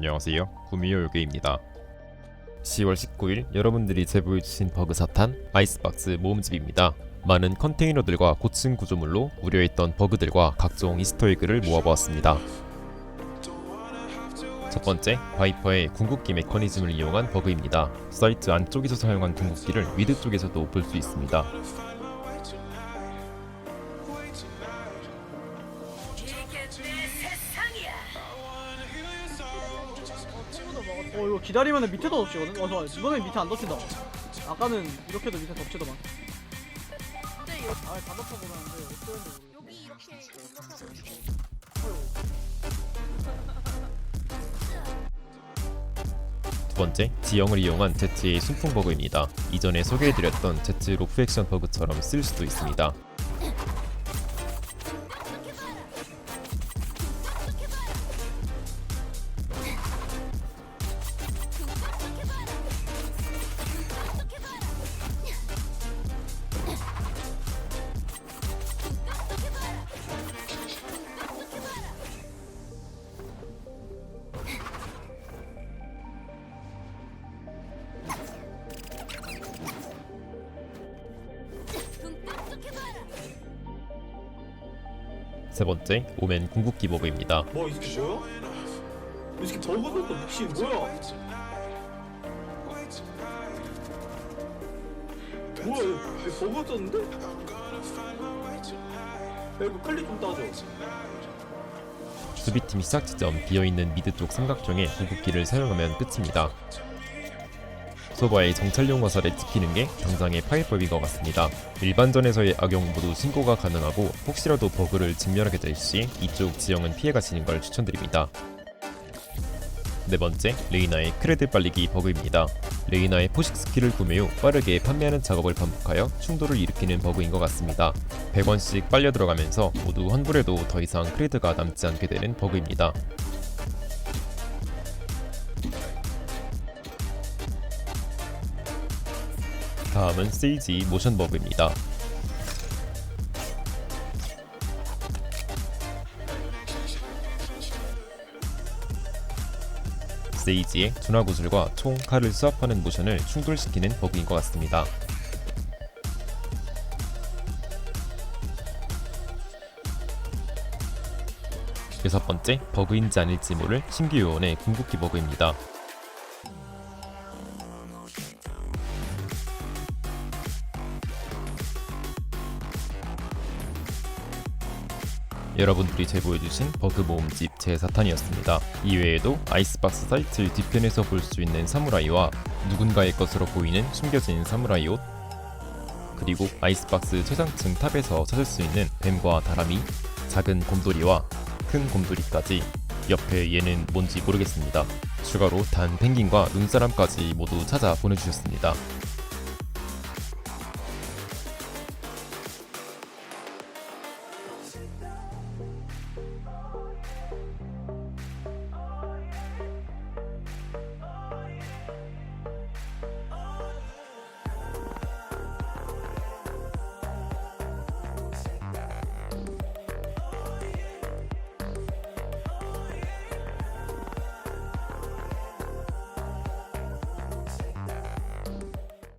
안녕하세요. 구미호 요괴입니다. 10월 19일 여러분들이 제보해주신 버그 사탄 아이스박스 모음집입니다. 많은 컨테이너들과 고층 구조물로 우려했던 버그들과 각종 이스터에그를 모아보았습니다. 첫 번째, 바이퍼의 궁극기 메커니즘을 이용한 버그입니다. 사이트 안쪽에서 사용한 궁극기를 미드 쪽에서도 볼 수 있습니다. 어 이거 기다리면 밑에도 덮치거든? 어 좋아 이번엔 밑에 안 덮친다 아까는 이렇게도 밑에 덮치더만 근데 여, 아예 다 덮어 보라는데 어쩌는지 모르겠어 여기 이렇게 있어. 두 번째, 지형을 이용한 Z의 순풍 버그입니다. 이전에 소개해드렸던 Z 로프 액션 버그처럼 쓸 수도 있습니다. 세 번째, 오멘 궁극기 버그입니다. 뭐이 새끼 뭐야? 이 새끼 버그도 미친 뭐야? 뭐야 얘, 얘 버그 떴는데? 야 이거 클릭 좀 따줘 수비팀 시작 지점 비어있는 미드 쪽 삼각형에 궁극기를 사용하면 끝입니다. 소바의 정찰용 화살에 찍히는 게 당장의 파괴법인 것 같습니다. 일반전에서의 악용 모두 신고가 가능하고 혹시라도 버그를 직면하게 될 시 이쪽 지형은 피해가시는 걸 추천드립니다. 네 번째, 레이나의 크레드 빨리기 버그입니다. 레이나의 포식 스킬을 구매 후 빠르게 판매하는 작업을 반복하여 충돌을 일으키는 버그인 것 같습니다. 100원씩 빨려 들어가면서 모두 환불해도 더 이상 크레드가 남지 않게 되는 버그입니다. 다음은 세이지 모션 버그입니다. 세이지의 준화 구슬과 총, 칼을 수합하는 모션을 충돌시키는 버그인 것 같습니다. 여섯 번째, 버그인지 아닐지 모를 신규 요원의 궁극기 버그입니다. 여러분들이 제보해주신 버그 모음집 제4탄이었습니다. 이외에도 아이스박스 사이트 뒤편에서 볼 수 있는 사무라이와 누군가의 것으로 보이는 숨겨진 사무라이 옷 그리고 아이스박스 최상층 탑에서 찾을 수 있는 뱀과 다람이 작은 곰돌이와 큰 곰돌이까지 옆에 얘는 뭔지 모르겠습니다. 추가로 단 펭귄과 눈사람까지 모두 찾아 보내주셨습니다.